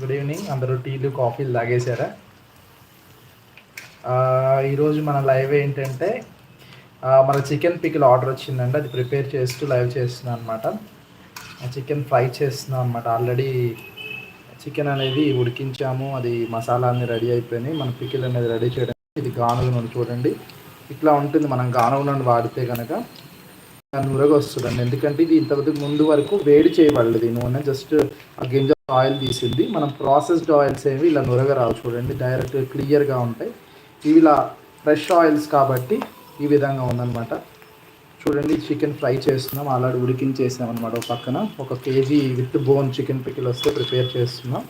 Good evening అందరూ టీలు కాఫీలు తాగేశారా? ఈరోజు మన లైవ్ ఏంటంటే మన చికెన్ పికిల్ ఆర్డర్ వచ్చిందండి. అది ప్రిపేర్ చేస్తూ లైవ్ చేస్తున్నాను అనమాట చికెన్ ఫ్రై చేస్తున్నాం అనమాట ఆల్రెడీ చికెన్ అనేది ఉడికించాము. అది మసాలా అన్ని రెడీ అయిపోయినాయి. మన పికిల్ అనేది రెడీ చేయడం ఇది గానుగ నుండి చూడండి. ఇట్లా ఉంటుంది. మనం గానుగ నుండి వాడితే కనుక నురగ వస్తుందండి. ఎందుకంటే ఇది ఇంతవరకు ముందు వరకు వేడి చేయబడలేదు. ఈ నూనె జస్ట్ ఆ గింజ ఆయిల్ తీసింది. మనం ప్రాసెస్డ్ ఆయిల్స్ ఏవి ఇలా నురగ రావు చూడండి. డైరెక్ట్ క్లియర్గా ఉంటాయి. ఇవి ఇలా ఫ్రెష్ ఆయిల్స్ కాబట్టి ఈ విధంగా ఉందన్నమాట. చూడండి చికెన్ ఫ్రై చేస్తున్నాం. అలాడు ఉడికించేసాం అనమాట ఒక పక్కన. ఒక KG with bone chicken pickle వస్తే ప్రిపేర్ చేస్తున్నాం.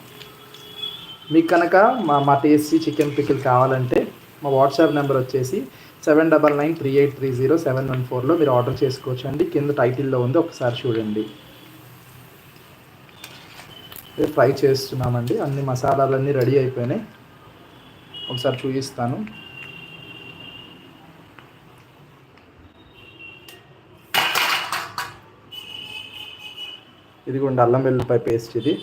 మీకు కనుక మా మా టేస్టీ చికెన్ పికిల్ కావాలంటే మా వాట్సాప్ నెంబర్ వచ్చేసి seven double nine three eight three zero seven one ఫోర్లో మీరు ఆర్డర్ చేసుకోవచ్చు అండి కింద టైటిల్లో ఉంది. ఒకసారి చూడండి. ఫ్రై చేస్తున్నామండి. అన్ని మసాలాలన్నీ రెడీ అయిపోయినాయి. ఒకసారి చూపిస్తాను. ఇదిగోండి అల్లం వెల్లుల్లిపాయ పేస్ట్ ఇది.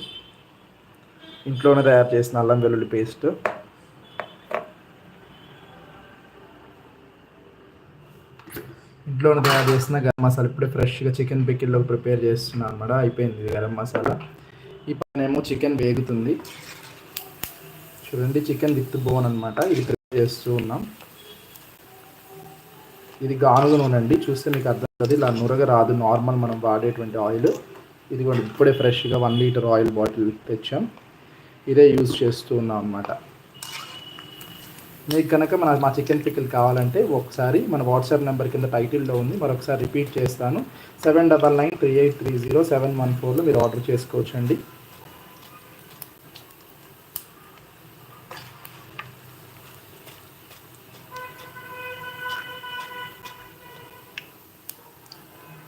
ఇంట్లోనే తయారు చేసిన అల్లం వెల్లుల్లి పేస్ట్. ఇంట్లోనే తయారు చేసిన గరం మసాలా ఇప్పుడే ఫ్రెష్గా చికెన్ పిక్కిల్లో ప్రిపేర్ చేస్తున్నాను అనమాట. అయిపోయింది గరం మసాలా. ఈ పైన ఏమో చికెన్ వేగుతుంది. చూడండి చికెన్ విత్ బోన్ అనమాట. ఇది ప్రిపేర్ చేస్తూ ఉన్నాం. ఇది గానుగ నూనె అండి. చూస్తే మీకు అర్థం అవుతుంది ఇలా నురగ రాదు. నార్మల్ మనం వాడేటువంటి ఆయిల్. ఇది కూడా ఇప్పుడే ఫ్రెష్గా వన్ లీటర్ ఆయిల్ బాటిల్ తెచ్చాం. ఇదే యూజ్ చేస్తూ ఉన్నాం అనమాట. మీకు కనుక మన మా చికెన్ పికిల్ కావాలంటే ఒకసారి మన వాట్సాప్ నెంబర్ కింద టైటిల్లో ఉంది మరొకసారి రిపీట్ చేస్తాను. Seven double nine three eight three zero seven one ఫోర్లో మీరు ఆర్డర్ చేసుకోవచ్చండి.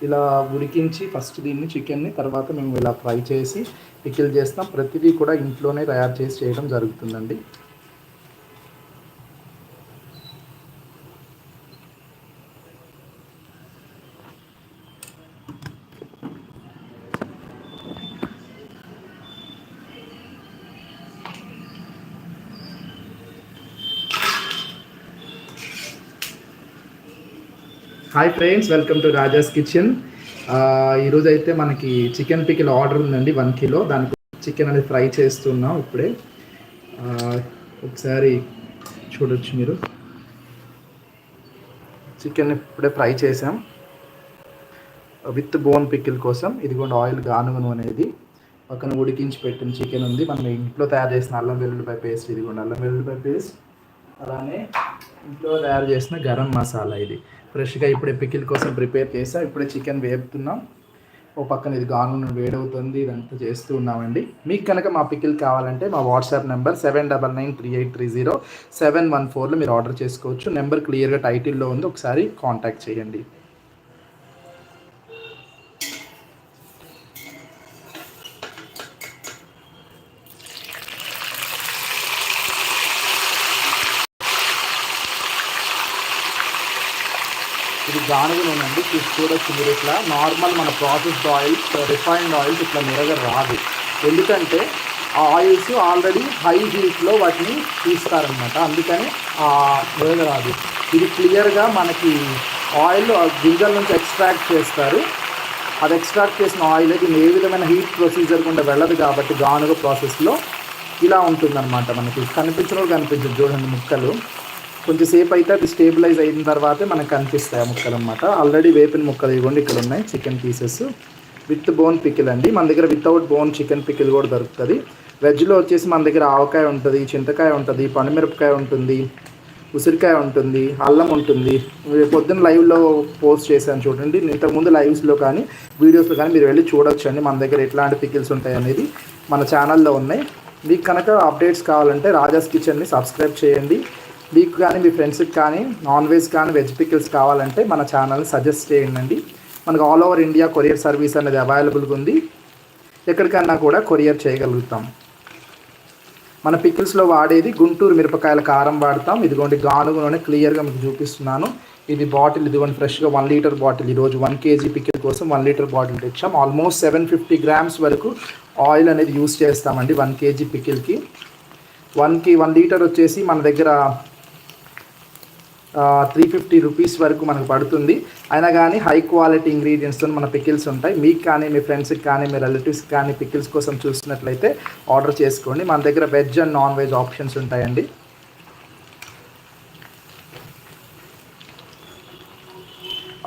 ఇలా ఉడికించి ఫస్ట్ దీన్ని చికెన్ని తర్వాత మేము ఇలా ఫ్రై చేసి పికిల్ చేస్తాం. ప్రతిదీ కూడా ఇంట్లోనే తయారు చేసి చేయడం జరుగుతుందండి. Hi friends welcome to Raja's kitchen ఈరోజు అయితే మనకి చికెన్ పికిల్ ఆర్డర్ ఉందండి వన్ కిలో దానికి చికెన్ అనేది ఫ్రై చేస్తున్నాం ఇప్పుడే. ఒకసారి చూడొచ్చు మీరు. చికెన్ ఇప్పుడే ఫ్రై చేసాం. విత్ బోన్ పికిల్ కోసం. ఇదిగోండి ఆయిల్ గానుగను అనేది. పక్కన ఉడికించి పెట్టిన చికెన్ ఉంది. మనం ఇంట్లో తయారు చేసిన అల్లం వెల్లుల్లిపాయ పేస్ట్ ఇదిగోండి అల్లం వెల్లుల్లిపాయ పేస్ట్ అలానే ఇంట్లో తయారు చేసిన గరం మసాలా ఇది. ఫ్రెష్గా ఇప్పుడే పికిల్ కోసం ప్రిపేర్ చేసా. ఇప్పుడే చికెన్ వేపుతున్నాం. ఓ పక్కన ఇది గాను వేడవుతుంది. ఇదంతా చేస్తూ ఉన్నామండి. మీకు కనుక మా పికిల్ కావాలంటే మా WhatsApp number seven double nine three eight three zero seven one ఫోర్లో మీరు ఆర్డర్ చేసుకోవచ్చు. నెంబర్ క్లియర్గా టైటిల్లో ఉంది. ఒకసారి కాంటాక్ట్ చేయండి. గానుగ నూనె అండి చూడొచ్చు మీరు ఇట్లా నార్మల్ మన ప్రాసెస్డ్ ఆయిల్స్ రిఫైన్డ్ ఆయిల్స్ ఇట్లా మెరగ రాదు. ఎందుకంటే ఆ ఆయిల్స్ ఆల్రెడీ హై హీట్లో వాటిని తీస్తారనమాట అందుకని ఆ మెరగ రాదు. ఇది క్లియర్గా మనకి ఆయిల్ గింజల నుంచి ఎక్స్ట్రాక్ట్ చేస్తారు. అది ఎక్స్ట్రాక్ట్ చేసిన ఆయిల్ దీన్ని ఏ విధమైన హీట్ ప్రొసీజర్ గుండా వెళ్ళదు కాబట్టి గానుగ ప్రాసెస్లో ఇలా ఉంటుందన్నమాట మనకి. కనిపించడం కనిపించదు చూడండి ముక్కలు. కొంచెంసేపు అయితే అది స్టేబిలైజ్ అయిన తర్వాతే మనకు కనిపిస్తాయి ఆ ముక్కలు అనమాట ఆల్రెడీ వేపిన ముక్కలు ఇవ్వండి ఇక్కడ ఉన్నాయి chicken pieces. With bone pickle అండి. మన దగ్గర వితౌట్ బోన్ చికెన్ పికిల్ కూడా దొరుకుతుంది. వెజ్లో వచ్చేసి మన దగ్గర ఆవకాయ ఉంటుంది చింతకాయ ఉంటుంది పండుమిరపకాయ ఉంటుంది ఉసిరికాయ ఉంటుంది అల్లం ఉంటుంది. పొద్దున్న లైవ్లో పోస్ట్ చేశాను చూడండి. ఇంతకుముందు లైవ్స్లో కానీ వీడియోస్లో కానీ మీరు వెళ్ళి చూడొచ్చండి మన దగ్గర ఎట్లాంటి పికిల్స్ ఉంటాయి అనేది మన ఛానల్లో ఉన్నాయి. మీకు కనుక అప్డేట్స్ కావాలంటే రాజాస్ కిచెన్ని సబ్స్క్రైబ్ చేయండి. మీకు కానీ మీ ఫ్రెండ్స్కి కానీ నాన్ వెజ్ కానీ వెజ్ పికిల్స్ కావాలంటే మన ఛానల్ని సజెస్ట్ చేయండి. మనకు all over India courier service అనేది అవైలబుల్గా ఉంది. ఎక్కడికన్నా కూడా కొరియర్ చేయగలుగుతాం. మన పికిల్స్లో వాడేది గుంటూరు మిరపకాయల కారం వాడతాం. ఇదిగోండి గానుగులోనే క్లియర్గా మీకు చూపిస్తున్నాను. ఇది బాటిల్ ఇదిగోండి ఫ్రెష్గా వన్ లీటర్ బాటిల్ ఈరోజు వన్ కేజీ పికిల్ కోసం వన్ లీటర్ బాటిల్ తెచ్చాం. ఆల్మోస్ట్ సెవెన్ ఫిఫ్టీ గ్రామ్స్ వరకు ఆయిల్ అనేది యూస్ చేస్తామండి వన్ కేజీ పికిల్కి వన్కి వన్ లీటర్ వచ్చేసి మన దగ్గర త్రీ ఫిఫ్టీ రూపీస్ వరకు మనకు పడుతుంది. అయినా కానీ హై క్వాలిటీ ఇంగ్రీడియంట్స్తో మన పికిల్స్ ఉంటాయి. మీకు కానీ మీ ఫ్రెండ్స్కి కానీ మీ రిలేటివ్స్కి కానీ పికిల్స్ కోసం చూస్తున్నట్లయితే ఆర్డర్ చేసుకోండి. మన దగ్గర veg and non veg options ఉంటాయండి.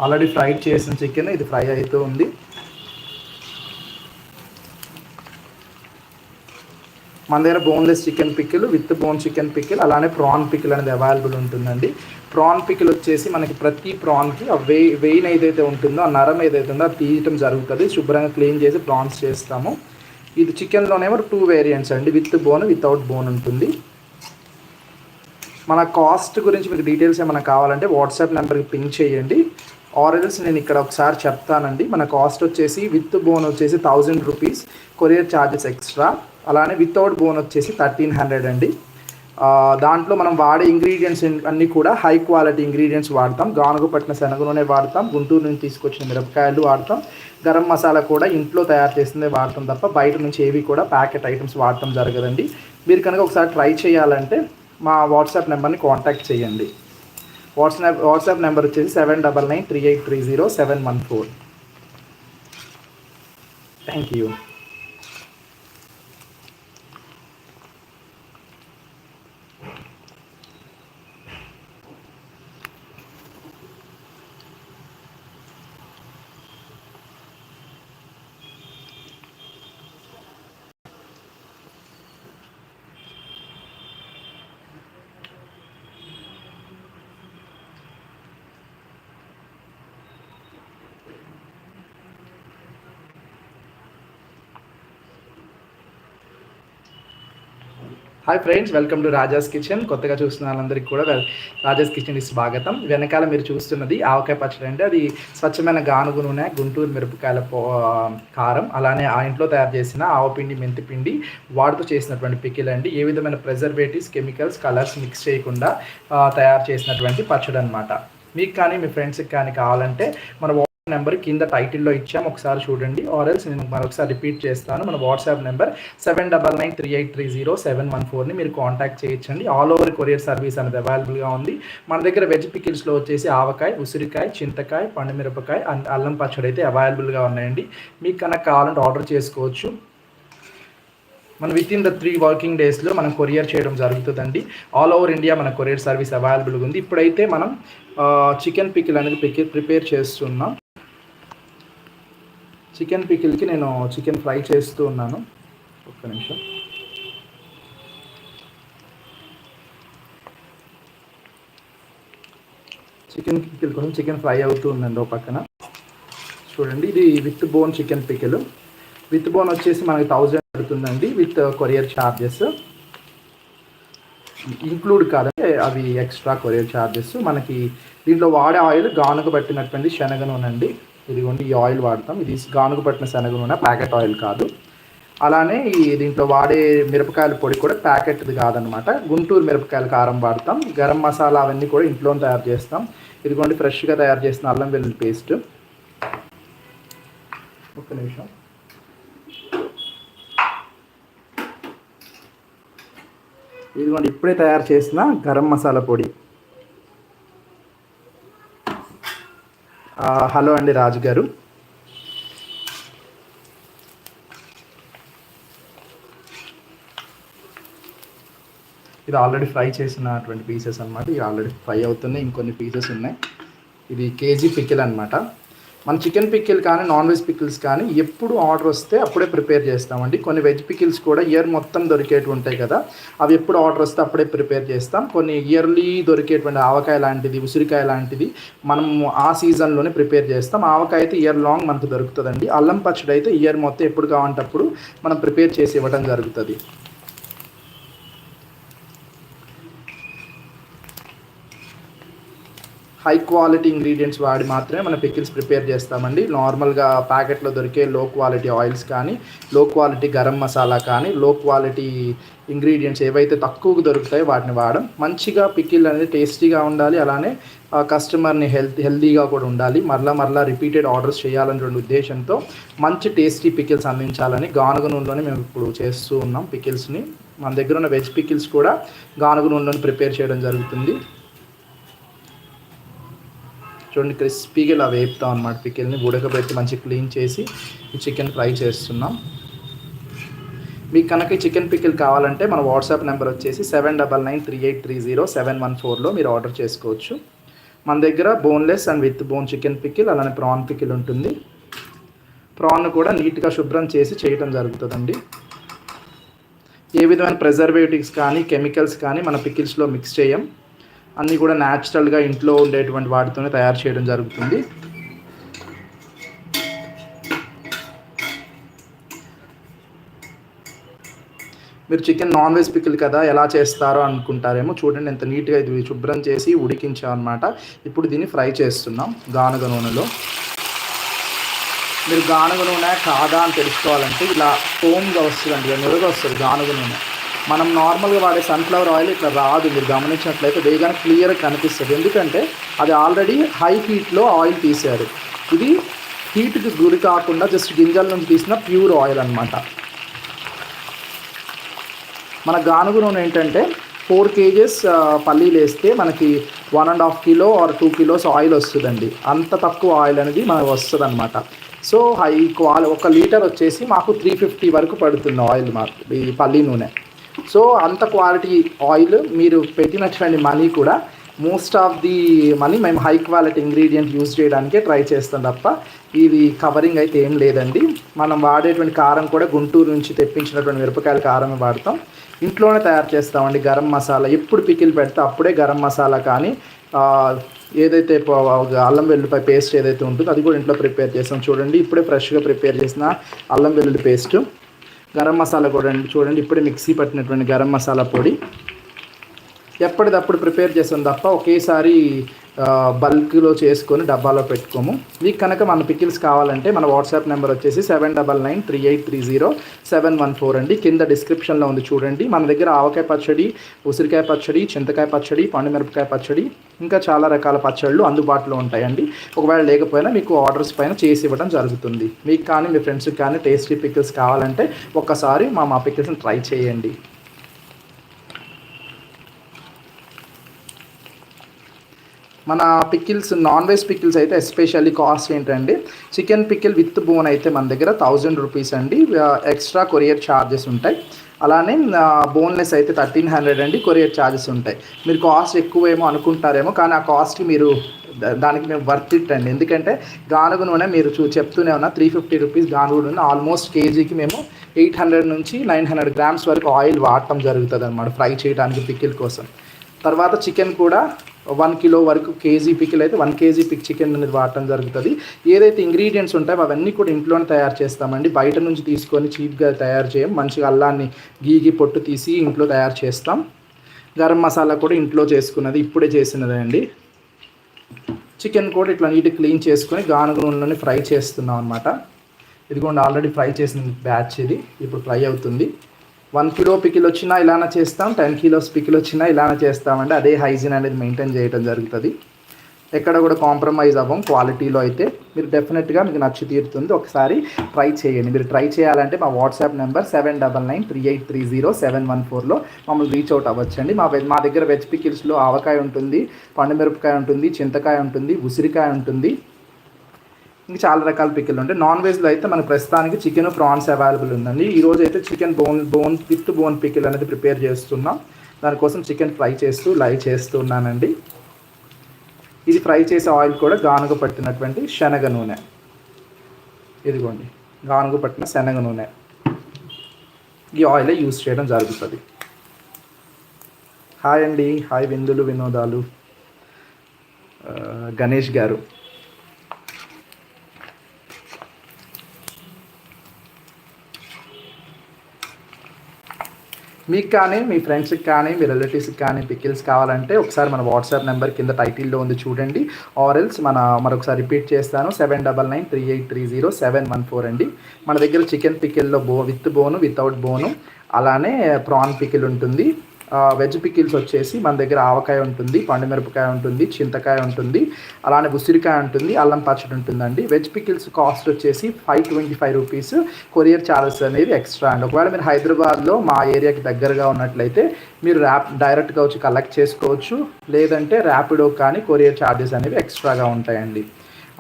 ఆల్రెడీ ఫ్రైడ్ చేసిన చికెన్ ఇది ఫ్రై అవుతూ ఉంది. మన దగ్గర boneless chicken pickle with bone chicken pickle అలానే ప్రాన్ పికిల్ అనేది అవైలబుల్ ఉంటుందండి. ప్రాన్ పికిల్ వచ్చేసి మనకి ప్రతి ప్రాన్కి ఆ వే వెయిన్ ఏదైతే ఉంటుందో ఆ నరం ఏదైతే ఉందో అది తీయటం జరుగుతుంది. శుభ్రంగా క్లీన్ చేసి ప్రాన్స్ చేస్తాము. ఇది చికెన్లోనేమో టూ వేరియంట్స్ అండి. విత్ బోన్ వితౌట్ బోన్ ఉంటుంది. మన కాస్ట్ గురించి మీకు డీటెయిల్స్ ఏమైనా కావాలంటే వాట్సాప్ నెంబర్కి పింక్ చేయండి. ఆర్డర్స్ నేను ఇక్కడ ఒకసారి చెప్తానండి. మన కాస్ట్ వచ్చేసి విత్ బోన్ వచ్చేసి thousand rupees. Courier charges extra. అలానే వితౌట్ బోన్ వచ్చేసి థర్టీన్ హండ్రెడ్ అండి. దాంట్లో మనం వాడే ఇంగ్రీడియంట్స్ అన్నీ కూడా హై క్వాలిటీ ఇంగ్రీడియంట్స్ వాడతాం. గానుగ పట్టిన శనగ నూనె వాడతాం. గుంటూరు నుంచి తీసుకొచ్చిన మిరపకాయలు వాడతాం. గరం మసాలా కూడా ఇంట్లో తయారు చేసిందే వాడతాం తప్ప బయట నుంచి ఏవి కూడా ప్యాకెట్ ఐటమ్స్ వాడటం జరగదండి. మీరు కనుక ఒకసారి ట్రై చేయాలంటే మా వాట్సాప్ నెంబర్ని కాంటాక్ట్ చేయండి. వాట్సాప్ వాట్సాప్ నెంబర్ వచ్చేసి seven double nine three eight three zero seven one four thank you hi friends welcome to Raja's kitchen కొత్తగా చూస్తున్న వాళ్ళందరికీ కూడా వెల్ రాజాస్ కిచెన్ స్వాగతం. వెనకాల మీరు చూస్తున్నది ఆవకాయ పచ్చడి అంటే అది స్వచ్ఛమైన గానుగు నూనె గుంటూరు మిరపకాయల పో కారం అలానే ఆ ఇంట్లో తయారు చేసిన ఆవపిండి మెంతిపిండి వాటితో చేసినటువంటి పికిల్ అండి. ఏ విధమైన ప్రిజర్వేటివ్స్ కెమికల్స్ కలర్స్ మిక్స్ చేయకుండా తయారు చేసినటువంటి పచ్చడి అనమాట మీకు కానీ మీ ఫ్రెండ్స్కి కానీ కావాలంటే మన నెంబర్ కింద టైటిల్లో ఇచ్చాము. ఒకసారి చూడండి. ఆర్ఎల్స్ నేను మరొకసారి రిపీట్ చేస్తాను. మన WhatsApp number seven double nine three eight three zero seven one ఫోర్ని మీరు కాంటాక్ట్ చేయొచ్చండి. ఆల్ ఓవర్ కొరియర్ సర్వీస్ అనేది అవైలబుల్గా ఉంది. మన దగ్గర వెజ్ పికిల్స్లో వచ్చేసి ఆవకాయ ఉసిరికాయ చింతకాయ పండుమిరపకాయ అండ్ అల్లం పచ్చడి అయితే అవైలబుల్గా ఉన్నాయండి. మీకు కనుక కావాలంటే ఆర్డర్ చేసుకోవచ్చు. మనం with in the three working డేస్లో మనం కొరియర్ చేయడం జరుగుతుందండి. ఆల్ ఓవర్ ఇండియా మన కొరియర్ సర్వీస్ అవైలబుల్గా ఉంది. ఇప్పుడైతే మనం చికెన్ పికిల్ అనేది ప్రిపేర్ చేస్తున్నాం. చికెన్ పికిల్కి నేను చికెన్ ఫ్రై చేస్తూ ఉన్నాను. ఒక్క నిమిషం. చికెన్ పికిల్ కోసం చికెన్ ఫ్రై అవుతూ ఉందండి ఓ పక్కన. చూడండి ఇది with bone chicken pickle. With bone వచ్చేసి మనకి థౌజండ్ పడుతుందండి విత్ కొరియర్ ఛార్జెస్ ఇంక్లూడ్ కాదంటే అవి ఎక్స్ట్రా కొరియర్ ఛార్జెస్ మనకి దీంట్లో వాడే ఆయిల్ గానుగ పట్టినటువంటి శనగ నూనె అండి ఇదిగోండి ఈ ఆయిల్ వాడతాం. ఇది గానుగు పట్టిన శనగ నూనె ప్యాకెట్ ఆయిల్ కాదు. అలానే ఈ దీంట్లో వాడే మిరపకాయల పొడి కూడా ప్యాకెట్ది కాదనమాట. గుంటూరు మిరపకాయల కారం వాడతాం. గరం మసాలా అవన్నీ కూడా ఇంట్లో తయారు చేస్తాం. ఇదిగోండి ఫ్రెష్గా తయారు చేసిన అల్లం వెల్లుల్లి పేస్ట్. ఒక్క నిమిషం. ఇదిగోండి ఇప్పుడే తయారు చేసిన గరం మసాలా పొడి. హలో అండి రాజు గారు. ఇది ఆల్రెడీ ఫ్రై చేసినటువంటి పీసెస్ అనమాట ఇవి ఆల్రెడీ ఫ్రై అవుతున్నాయి. ఇంకొన్ని పీసెస్ ఉన్నాయి. ఇది కేజీ పికిల్ అనమాట మన చికెన్ పికిల్ కానీ నాన్ వెజ్ పికిల్స్ కానీ ఎప్పుడు ఆర్డర్ వస్తే అప్పుడే ప్రిపేర్ చేస్తామండి. కొన్ని వెజ్ పికిల్స్ కూడా ఇయర్ మొత్తం దొరికేటివి ఉంటాయి కదా అవి ఎప్పుడు ఆర్డర్ వస్తే అప్పుడే ప్రిపేర్ చేస్తాం. కొన్ని ఇయర్లీ దొరికేటువంటి ఆవకాయ లాంటిది ఉసిరికాయ లాంటిది మనం ఆ సీజన్లోనే ప్రిపేర్ చేస్తాం. ఆవకాయ అయితే ఇయర్ లాంగ్ మనకు దొరుకుతుందండి. అల్లం పచ్చడి అయితే ఇయర్ మొత్తం ఎప్పుడు కావాలంటే అప్పుడు మనం ప్రిపేర్ చేసి ఇవ్వడం జరుగుతుంది. హై క్వాలిటీ ఇంగ్రీడియంట్స్ వాడి మాత్రమే మనం పికిల్స్ ప్రిపేర్ చేస్తామండి. నార్మల్గా ప్యాకెట్లో దొరికే లో క్వాలిటీ ఆయిల్స్ కానీ లో క్వాలిటీ గరం మసాలా కానీ లో క్వాలిటీ ఇంగ్రీడియంట్స్ ఏవైతే తక్కువకు దొరుకుతాయో వాటిని వాడడం. మంచిగా పికిల్ అనేది టేస్టీగా ఉండాలి. అలానే కస్టమర్ని హెల్త్ హెల్తీగా కూడా ఉండాలి. మరలా మరలా రిపీటెడ్ ఆర్డర్స్ చేయాలనే ఉద్దేశంతో మంచి టేస్టీ పికిల్స్ అందించాలని గానుగ నూనెలోనే మేము ఇప్పుడు చేస్తూ ఉన్నాం పికిల్స్ని. మన దగ్గర ఉన్న వెజ్ పికిల్స్ కూడా గానుగ నూనెలోనే ప్రిపేర్ చేయడం జరుగుతుంది. చూడండి క్రిస్పీగా ఇలా వేపుతాం అనమాట పికిల్ని. ఉడకబెట్టి మంచి క్లీన్ చేసి ఈ చికెన్ ఫ్రై చేస్తున్నాం. మీకు కనుక ఈ చికెన్ పికిల్ కావాలంటే మన వాట్సాప్ నెంబర్ వచ్చేసి seven double nine three eight three zero seven one ఫోర్లో మీరు ఆర్డర్ చేసుకోవచ్చు. మన దగ్గర boneless and with bone chicken pickle అలానే ప్రాన్ పికిల్ ఉంటుంది. ప్రాన్ కూడా నీట్గా శుభ్రం చేసి చేయటం జరుగుతుందండి. ఏ విధమైన ప్రిజర్వేటివ్స్ కానీ కెమికల్స్ కానీ మన పికిల్స్లో మిక్స్ చేయం. అన్నీ కూడా న్యాచురల్గా ఇంట్లో ఉండేటువంటి వాటితోనే తయారు చేయడం జరుగుతుంది. మీరు చికెన్ నాన్ వెజ్ పికిల్ కదా ఎలా చేస్తారో అనుకుంటారేమో చూడండి. ఎంత నీట్గా ఇది శుభ్రం చేసి ఉడికించాం అనమాట ఇప్పుడు దీన్ని ఫ్రై చేస్తున్నాం గానుగ నూనెలో. మీరు గానుగ నూనె కాదా అని తెలుసుకోవాలంటే ఇలా ఫోమ్గా వస్తుందండి నురగా వస్తుంది గానుగ నూనె. మనం నార్మల్గా వాడే సన్ఫ్లవర్ ఆయిల్ ఇట్లా రాదు. మీరు గమనించినట్లయితే వేగానే క్లియర్గా కనిపిస్తుంది. ఎందుకంటే అది ఆల్రెడీ హై హీట్లో ఆయిల్ తీశారు. ఇది హీట్కి గురి కాకుండా జస్ట్ గింజల నుంచి తీసిన ప్యూర్ ఆయిల్ అనమాట మన గానుగు నూనె ఏంటంటే ఫోర్ కేజెస్ పల్లీలు వేస్తే మనకి one and half kilo or two kilos oil వస్తుందండి. అంత తక్కువ ఆయిల్ అనేది మనకు వస్తుంది అనమాట సో హై క్వాలి ఒక లీటర్ వచ్చేసి మాకు త్రీ ఫిఫ్టీ వరకు పడుతుంది ఆయిల్ మాకు ఈ పల్లీ నూనె. సో అంత క్వాలిటీ ఆయిల్ మీరు పెట్టినటువంటి మనీ కూడా మోస్ట్ ఆఫ్ ది మనీ మేము హై క్వాలిటీ ఇంగ్రీడియంట్ యూజ్ చేయడానికే ట్రై చేస్తాం తప్ప ఇది కవరింగ్ అయితే ఏం లేదండి. మనం వాడేటువంటి కారం కూడా గుంటూరు నుంచి తెప్పించినటువంటి మిరపకాయల కారమే వాడతాం. ఇంట్లోనే తయారు చేస్తామండి గరం మసాలా. ఎప్పుడు పికిల్ పెడితే అప్పుడే గరం మసాలా కానీ ఏదైతే అల్లం వెల్లుల్లిపాయ పేస్ట్ ఏదైతే ఉంటుందో అది కూడా ఇంట్లో ప్రిపేర్ చేస్తాం. చూడండి ఇప్పుడే ఫ్రెష్గా ప్రిపేర్ చేసిన అల్లం వెల్లుల్లి పేస్ట్ గరం మసాలా కూడా చూడండి ఇప్పుడే మిక్సీ పట్టినటువంటి గరం మసాలా పొడి. ఎప్పటిదప్పుడు ప్రిపేర్ చేస్తాం తప్ప ఒకేసారి బల్క్లో చేసుకొని డబ్బాలో పెట్టుకోము. మీకు కనుక మన పికిల్స్ కావాలంటే మన వాట్సాప్ నెంబర్ వచ్చేసి seven double nine three eight three zero seven one four అండి. కింద డిస్క్రిప్షన్లో ఉంది చూడండి. మన దగ్గర ఆవకాయ పచ్చడి ఉసిరికాయ పచ్చడి చింతకాయ పచ్చడి పండుమిరపకాయ పచ్చడి ఇంకా చాలా రకాల పచ్చళ్ళు అందుబాటులో ఉంటాయండి. ఒకవేళ లేకపోయినా మీకు ఆర్డర్స్ పైన చేసి ఇవ్వడం జరుగుతుంది. మీకు కానీ మీ ఫ్రెండ్స్కి కానీ టేస్టీ పికిల్స్ కావాలంటే ఒక్కసారి మా మా పికిల్స్ని ట్రై చేయండి. మన పికిల్స్ నాన్ వెజ్ పికిల్స్ అయితే ఎస్పెషల్లీ కాస్ట్ ఏంటండి? చికెన్ పికిల్ విత్ బోన్ అయితే మన దగ్గర థౌజండ్ రూపీస్ అండి. ఎక్స్ట్రా కొరియర్ ఛార్జెస్ ఉంటాయి. అలానే బోన్లెస్ అయితే థర్టీన్ హండ్రెడ్ అండి. కొరియర్ ఛార్జెస్ ఉంటాయి. మీరు కాస్ట్ ఎక్కువేమో అనుకుంటారేమో కానీ ఆ కాస్ట్కి మీరు దానికి మేము వర్త్ ఇట్ అండి. ఎందుకంటే గానుగు నూనె మీరు చూ చెప్తూనే ఉన్నా త్రీ ఫిఫ్టీ రూపీస్ గానుగు నూనె ఆల్మోస్ట్ కేజీకి మేము ఎయిట్ హండ్రెడ్ నుంచి నైన్ హండ్రెడ్ గ్రామ్స్ వరకు ఆయిల్ వాడటం జరుగుతుంది అనమాట ఫ్రై చేయడానికి పికిల్ కోసం. తర్వాత చికెన్ కూడా వన్ కిలో వరకు కేజీ పికిల్ అయితే వన్ కేజీ పిక్ చికెన్ అనేది వాడటం జరుగుతుంది. ఏదైతే ఇంగ్రీడియంట్స్ ఉంటాయో అవన్నీ కూడా ఇంట్లోనే తయారు చేస్తామండి. బయట నుంచి తీసుకొని చీప్గా తయారు చేయం. మంచిగా అల్లాన్ని గీగి పొట్టు తీసి ఇంట్లో తయారు చేస్తాం. గరం మసాలా కూడా ఇంట్లో చేసుకున్నది ఇప్పుడే చేసినదే అండి. చికెన్ కూడా ఇట్లా నీట్గా క్లీన్ చేసుకొని గానుగ నూనెలోనే ఫ్రై చేస్తున్నాం అనమాట ఇదిగోండి ఆల్రెడీ ఫ్రై చేసిన బ్యాచ్ ఇది. ఇప్పుడు ఫ్రై అవుతుంది. వన్ కిలో పికిల్ వచ్చినా ఇలానే చేస్తాం టెన్ కిలోస్ పికిల్ వచ్చినా ఇలానే చేస్తామండి. అదే హైజీన్ అనేది మెయింటైన్ చేయడం జరుగుతుంది. ఎక్కడ కూడా కాంప్రమైజ్ అవ్వం క్వాలిటీలో అయితే. మీరు డెఫినెట్గా మీకు నచ్చి తీరుతుంది ఒకసారి ట్రై చేయండి. మీరు ట్రై చేయాలంటే మా WhatsApp number seven double nine three eight three zero seven one ఫోర్లో మమ్మల్ని రీచ్ అవుట్ అవ్వచ్చండి. మా మా దగ్గర వెజ్ పికిల్స్లో ఆవకాయ ఉంటుంది పండుమిరపకాయ ఉంటుంది చింతకాయ ఉంటుంది ఉసిరికాయ ఉంటుంది. ఇంకా చాలా రకాల పిక్కలు ఉంటాయి. నాన్ వెజ్లో అయితే మనకు ప్రస్తుతానికి చికెన్ ప్రాన్స్ అవైలబుల్ ఉందండి. ఈరోజు అయితే chicken bone bone with bone pickle అనేది ప్రిపేర్ చేస్తున్నాం. దానికోసం చికెన్ ఫ్రై చేస్తూ లైవ్ చేస్తున్నానండి. ఇది ఫ్రై చేసే ఆయిల్ కూడా గానుగ పట్టినటువంటి శనగ నూనె. ఇదిగోండి. గానుగ పట్టిన శనగ నూనె. ఈ ఆయిలే యూస్ చేయడం జరుగుతుంది. హాయ్ అండి. హాయ్ విందులు వినోదాలు. గణేష్ గారు. మీకు కానీ మీ ఫ్రెండ్స్కి కానీ మీ రిలేటివ్స్కి కానీ పికిల్స్ కావాలంటే ఒకసారి మన వాట్సాప్ నెంబర్ కింద టైటిల్లో ఉంది చూడండి. ఆరెల్స్ మన మరొకసారి రిపీట్ చేస్తాను. Seven double nine three eight three zero seven one four అండి. మన దగ్గర చికెన్ పికిల్లో బో విత్ బోను వితౌట్ బోను. అలానే ప్రాన్ పికిల్ ఉంటుంది. వెజ్ పికిల్స్ వచ్చేసి మన దగ్గర ఆవకాయ ఉంటుంది పండుమిరపకాయ ఉంటుంది చింతకాయ ఉంటుంది అలానే ఉసిరికాయ ఉంటుంది అల్లం పచ్చడి ఉంటుందండి. వెజ్ పికిల్స్ కాస్ట్ వచ్చేసి five twenty five rupees. Courier charges అనేది ఎక్స్ట్రా అండి. ఒకవేళ మీరు హైదరాబాద్లో మా ఏరియాకి దగ్గరగా ఉన్నట్లయితే మీరు ర్యాప్ డైరెక్ట్గా వచ్చి కలెక్ట్ చేసుకోవచ్చు. లేదంటే ర్యాపిడో కానీ కొరియర్ ఛార్జెస్ అనేవి ఎక్స్ట్రాగా ఉంటాయండి.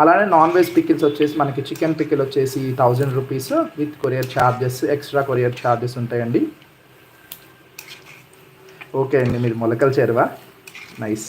అలానే నాన్ వెజ్ పికిల్స్ వచ్చేసి మనకి చికెన్ పికిల్ వచ్చేసి thousand rupees with courier charges extra courier charges ఉంటాయండి. ఓకే అండి మీరు మొలకలు చేరువా? నైస్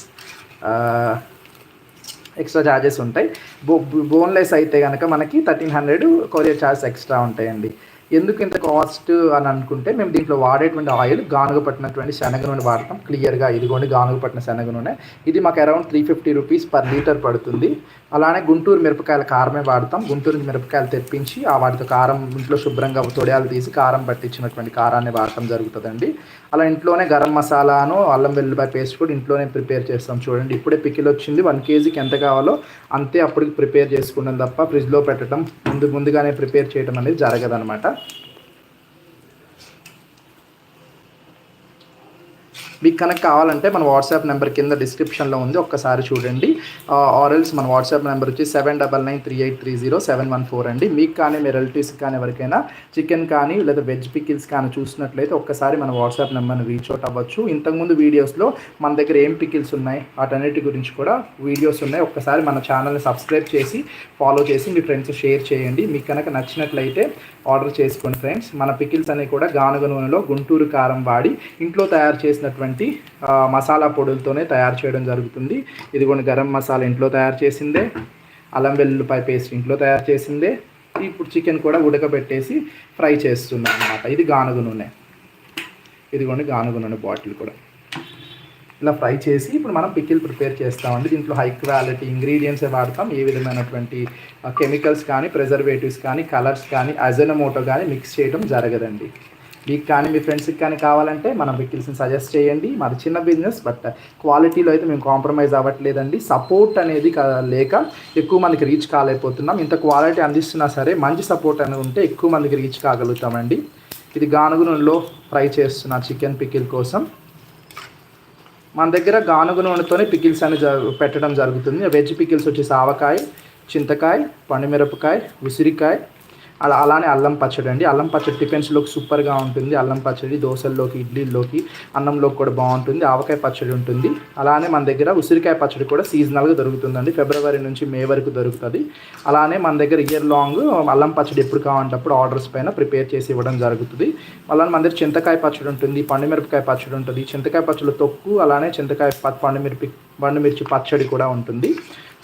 ఎక్స్ట్రా ఛార్జెస్ ఉంటాయి. బో బోన్లెస్ అయితే కనుక మనకి thirteen hundred courier charges extra ఉంటాయండి. ఎందుకు ఇంత కాస్ట్ అని అనుకుంటే మేము దీంట్లో వాడేటువంటి ఆయిల్ గానుగ పట్టినటువంటి శనగ నూనె వాడతాం. క్లియర్గా ఇదిగోండి గానుగ పట్టిన శనగ నూనె. ఇది మాకు around three fifty rupees per litre పడుతుంది. అలానే గుంటూరు మిరపకాయల కారమే వాడతాం. గుంటూరు మిరపకాయలు తెప్పించి ఆ వాటితో కారం ఇంట్లో శుభ్రంగా తొడియాలు తీసి కారం పట్టించినటువంటి కారాన్ని వాడటం జరుగుతుందండి. అలా ఇంట్లోనే గరం మసాలాను అల్లం వెల్లుల్లిపాయ పేస్ట్ కూడా ఇంట్లోనే ప్రిపేర్ చేస్తాం. చూడండి ఇప్పుడే పికిల్ వచ్చింది. వన్ కేజీకి ఎంత కావాలో అంతే అప్పటికి ప్రిపేర్ చేసుకుంటాం తప్ప ఫ్రిడ్జ్లో పెట్టడం ముందు ముందుగానే ప్రిపేర్ చేయడం అనేది జరగదనమాట మీకు కనుక కావాలంటే మన వాట్సాప్ నెంబర్ కింద డిస్క్రిప్షన్లో ఉంది. ఒక్కసారి చూడండి. ఆర్ఎల్స్ మన వాట్సాప్ నెంబర్ వచ్చి seven double nine three eight three zero seven one four అండి. మీకు కానీ మీ రిలేటివ్స్ కానీ ఎవరికైనా చికెన్ కానీ లేదా వెజ్ పికిల్స్ కానీ చూసినట్లయితే ఒక్కసారి మన వాట్సాప్ నెంబర్ని రీచ్ అవుట్ అవ్వచ్చు. ఇంతకుముందు వీడియోస్లో మన దగ్గర ఏం పికిల్స్ ఉన్నాయి వాటన్నిటి గురించి కూడా వీడియోస్ ఉన్నాయి. ఒక్కసారి మన ఛానల్ని సబ్స్క్రైబ్ చేసి ఫాలో చేసి మీ ఫ్రెండ్స్ షేర్ చేయండి. మీకు కనుక నచ్చినట్లయితే ఆర్డర్ చేసుకోండి ఫ్రెండ్స్ మన పికిల్స్ అనేవి కూడా గానుగ నూనెలో గుంటూరు కారం వాడి ఇంట్లో తయారు చేసినటువంటి మసాలా పొడులతోనే తయారు చేయడం జరుగుతుంది. ఇది గరం మసాలా ఇంట్లో తయారు చేసిందే. అల్లం వెల్లుల్లిపాయ పేస్ట్ ఇంట్లో తయారు చేసిందే. ఇప్పుడు చికెన్ కూడా ఉడకబెట్టేసి ఫ్రై చేస్తున్నాం అనమాట ఇది గానుగ నూనె. ఇదిగోండి గానుగ నూనె బాటిల్ కూడా. ఇలా ఫ్రై చేసి ఇప్పుడు మనం పికిల్ ప్రిపేర్ చేస్తామండి. దీంట్లో హై క్వాలిటీ ఇంగ్రీడియంట్సే వాడతాం. ఏ విధమైనటువంటి కెమికల్స్ కానీ ప్రిజర్వేటివ్స్ కానీ కలర్స్ కానీ అజనమోటో కానీ మిక్స్ చేయడం జరగదండి. మీకు కానీ మీ ఫ్రెండ్స్కి కానీ కావాలంటే మనం పికిల్స్ని సజెస్ట్ చేయండి. మాది చిన్న బిజినెస్ బట్ క్వాలిటీలో అయితే మేము కాంప్రమైజ్ అవ్వట్లేదండి. సపోర్ట్ అనేది లేక ఎక్కువ మందికి రీచ్ కాలేకపోతున్నాం. ఇంత క్వాలిటీ అందిస్తున్నా సరే మంచి సపోర్ట్ అనేది ఉంటే ఎక్కువ మందికి రీచ్ కాగలుగుతామండి. ఇది గానుగు నూనెలో ఫ్రై చేస్తున్న చికెన్ పికిల్ కోసం. మన దగ్గర గానుగు నూనెతోనే పికిల్స్ అని పెట్టడం జరుగుతుంది. వెజ్ పికిల్స్ వచ్చేసి ఆవకాయ చింతకాయ పండుమిరపకాయ ఉసిరికాయ అలా అలానే అల్లం పచ్చడి అండి. అల్లం పచ్చడి టిఫిన్స్లోకి సూపర్గా ఉంటుంది. అల్లం పచ్చడి దోశల్లోకి ఇడ్లీల్లోకి అన్నంలోకి కూడా బాగుంటుంది. ఆవకాయ పచ్చడి ఉంటుంది. అలానే మన దగ్గర ఉసిరికాయ పచ్చడి కూడా సీజనల్గా దొరుకుతుందండి. ఫిబ్రవరి నుంచి మే వరకు దొరుకుతుంది. అలానే మన దగ్గర ఇయర్ లాంగ్ అల్లం పచ్చడి ఎప్పుడు కావాలంటప్పుడు ఆర్డర్స్ పైన ప్రిపేర్ చేసి ఇవ్వడం జరుగుతుంది. అలానే మన దగ్గర చింతకాయ పచ్చడి ఉంటుంది పండుమిరపకాయ పచ్చడి ఉంటుంది. చింతకాయ పచ్చడి తొక్కు అలానే చింతకాయ పండుమిరపి పండుమిర్చి పచ్చడి కూడా ఉంటుంది.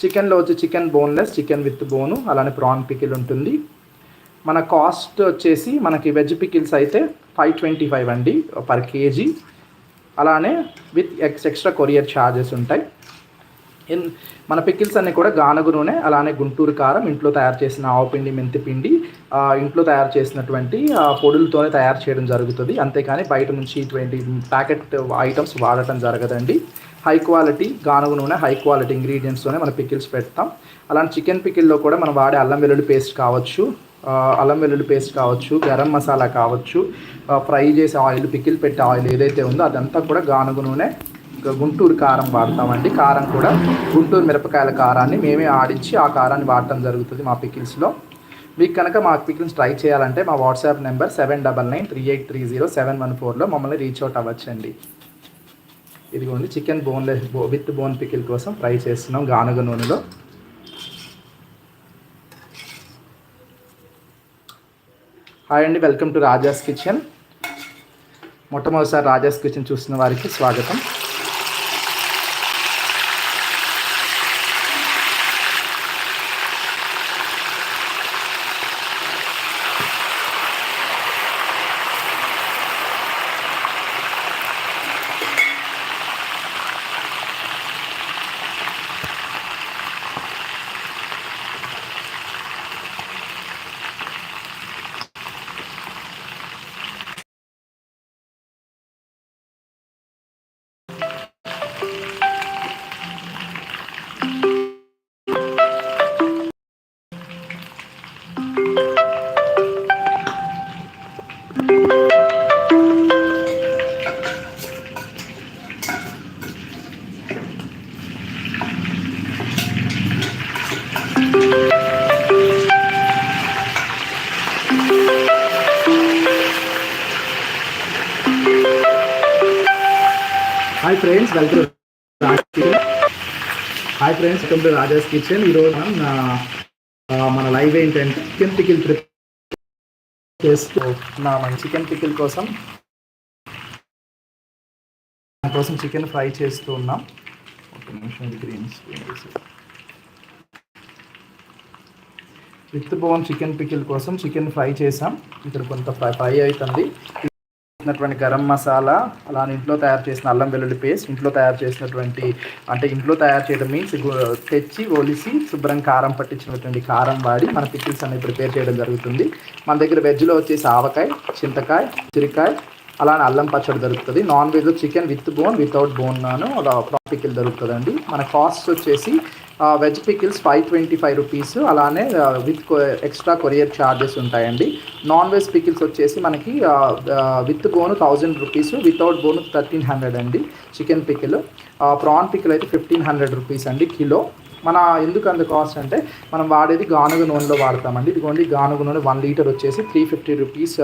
చికెన్లో వచ్చి చికెన్ బోన్లెస్ చికెన్ విత్ బోను అలానే ప్రాన్ పికిల్ ఉంటుంది. మన కాస్ట్ వచ్చేసి మనకి వెజ్ పికిల్స్ అయితే ఫైవ్ ట్వంటీ ఫైవ్ అండి పర్ కేజీ అలానే with ex extra courier charges ఉంటాయి. ఇన్ మన పికిల్స్ అన్నీ కూడా గానుగు నూనె అలానే గుంటూరు కారం ఇంట్లో తయారు చేసిన ఆవుపిండి మెంతిపిండి ఇంట్లో తయారు చేసినటువంటి పొడులతోనే తయారు చేయడం జరుగుతుంది. అంతేకాని బయట నుంచి ఇటువంటి ప్యాకెట్ ఐటమ్స్ వాడటం జరగదండి. హై క్వాలిటీ గానుగు నూనె హై క్వాలిటీ ఇంగ్రీడియంట్స్తోనే మన పికిల్స్ పెడతాం. అలాంటి చికెన్ పికిల్లో కూడా మనం వాడే అల్లం వెల్లుల్లి పేస్ట్ కావచ్చు. అల్లం వెల్లుల్లి పేస్ట్ కావచ్చు గరం మసాలా కావచ్చు ఫ్రై చేసే ఆయిల్ పికిల్ పెట్టే ఆయిల్ ఏదైతే ఉందో అదంతా కూడా గానుగు నూనె గుంటూరు కారం వాడతామండి. కారం కూడా గుంటూరు మిరపకాయల కారాన్ని మేమే ఆడించి ఆ కారాన్ని వాడటం జరుగుతుంది మా పికిల్స్లో. మీకు కనుక మా పికిల్స్ ట్రై చేయాలంటే మా WhatsApp number seven double nine three eight three zero seven one ఫోర్లో మమ్మల్ని రీచ్ అవుట్ అవ్వచ్చండి. ఇదిగోండి chicken boneless with bone pickle కోసం ఫ్రై చేస్తున్నాం గానుగ నూనెలో. హాయ్ అండి వెల్కమ్ టు రాజాస్ కిచెన్ మొట్టమొదటిసారి రాజాస్ కిచెన్ చూస్తున్న వారికి స్వాగతం. వెల్కమ్ టు రాజాస్ కిచెన్ ఈరోజు మనం నా మన లైవ్ ఏంటంటే చికెన్ పికిల్ ప్రిపేర్ చేస్తూ నా మన చికెన్ పికిల్ కోసం కోసం చికెన్ ఫ్రై చేస్తూ ఉన్నాం. ఒక నిమిషం green screen with bone chicken pickle కోసం చికెన్ ఫ్రై చేసాం ఇక్కడ కొంత ఫ్రై ఫ్రై అవుతుంది. చేసినటువంటి గరం మసాలా అలానే ఇంట్లో తయారు చేసిన అల్లం వెల్లుల్లి పేస్ట్ ఇంట్లో తయారు చేసినటువంటి అంటే ఇంట్లో తయారు చేయడం మీన్స్ తెచ్చి ఒలిసి శుభ్రం కారం పట్టించినటువంటి కారం వాడి మన పికిల్స్ అనేవి ప్రిపేర్ చేయడం జరుగుతుంది. మన దగ్గర వెజ్లో వచ్చేసి ఆవకాయ చింతకాయ చిరికాయ అలానే అల్లం పచ్చడి దొరుకుతుంది. Non veg chicken with bone without bone అలా పికిల్ దొరుకుతుందండి. మన కాస్ట్ వచ్చేసి veg pickles five twenty five rupees అలానే విత్ ఎక్స్ట్రా కొరియర్ ఛార్జెస్ ఉంటాయండి. నాన్ వెజ్ పికిల్స్ వచ్చేసి మనకి with bone thousand rupees without bone thirteen hundred అండి. చికెన్ పికిల్ ప్రాన్ పికిల్ అయితే ఫిఫ్టీన్ హండ్రెడ్ రూపీస్ అండి కిలో. మన ఎందుకు అంత కాస్ట్ అంటే మనం వాడేది గానుగ నూనెలో వాడతామండి. ఇదిగోండి గానుగ నూనె వన్ లీటర్ వచ్చేసి త్రీ ఫిఫ్టీ రూపీస్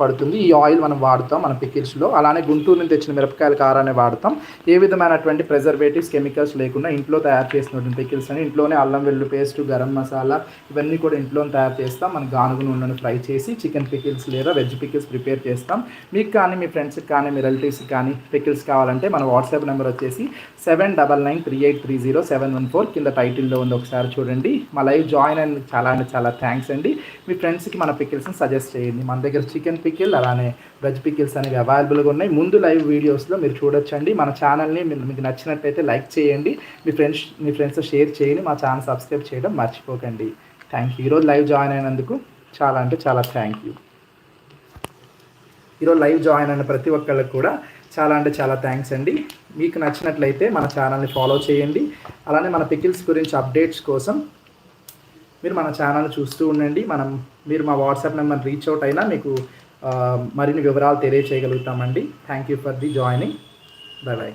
పడుతుంది. ఈ ఆయిల్ మనం వాడతాం మన పికిల్స్లో అలానే గుంటూరు నుంచి తెచ్చిన మిరపకాయల కారాన్ని వాడతాం. ఏ విధమైనటువంటి ప్రిజర్వేటివ్స్ కెమికల్స్ లేకుండా ఇంట్లో తయారు చేసినటువంటి పికిల్స్ అని ఇంట్లోనే అల్లం వెల్లు పేస్ట్ గరం మసాలా ఇవన్నీ కూడా ఇంట్లోనే తయారు చేస్తాం. మన గానుగ నూనెను ఫ్రై చేసి చికెన్ పికిల్స్ లేదా వెజ్ పికిల్స్ ప్రిపేర్ చేస్తాం. మీకు కానీ మీ ఫ్రెండ్స్కి కానీ మీ రిలేటివ్స్కి కానీ పికిల్స్ కావాలంటే మన వాట్సాప్ నెంబర్ వచ్చేసి seven double nine three eight three zero seven one four కింద టైటిల్లో ఉంది ఒకసారి చూడండి. మా లైవ్ జాయిన్ అయినందుకు చాలా అంటే చాలా థ్యాంక్స్ అండి. మీ ఫ్రెండ్స్కి మన పికిల్స్ని సజెస్ట్ చేయండి. మన దగ్గర చికెన్ పికిల్ అలానే వెజ్ పికిల్స్ అనేవి అవైలబుల్గా ఉన్నాయి. ముందు లైవ్ వీడియోస్లో మీరు చూడొచ్చండి. మన ఛానల్ని మీకు నచ్చినట్లయితే లైక్ చేయండి. మీ ఫ్రెండ్స్ మీ ఫ్రెండ్స్తో షేర్ చేయండి. మా ఛానల్ సబ్స్క్రైబ్ చేయడం మర్చిపోకండి. థ్యాంక్ యూ ఈరోజు లైవ్ జాయిన్ అయినందుకు చాలా అంటే చాలా థ్యాంక్ యూ ఈరోజు లైవ్ జాయిన్ అయిన ప్రతి ఒక్కళ్ళకి కూడా చాలా అంటే చాలా థ్యాంక్స్ అండి. మీకు నచ్చినట్లయితే మన ఛానల్ని ఫాలో చేయండి. అలానే మన పికిల్స్ గురించి అప్డేట్స్ కోసం మీరు మన ఛానల్ చూస్తూ ఉండండి. మనం మీరు మా వాట్సాప్ నెంబర్ రీచ్ అవుట్ అయినా మీకు మరిన్ని వివరాలు తెలియచేయగలుగుతామండి. Thank you for the joining bye bye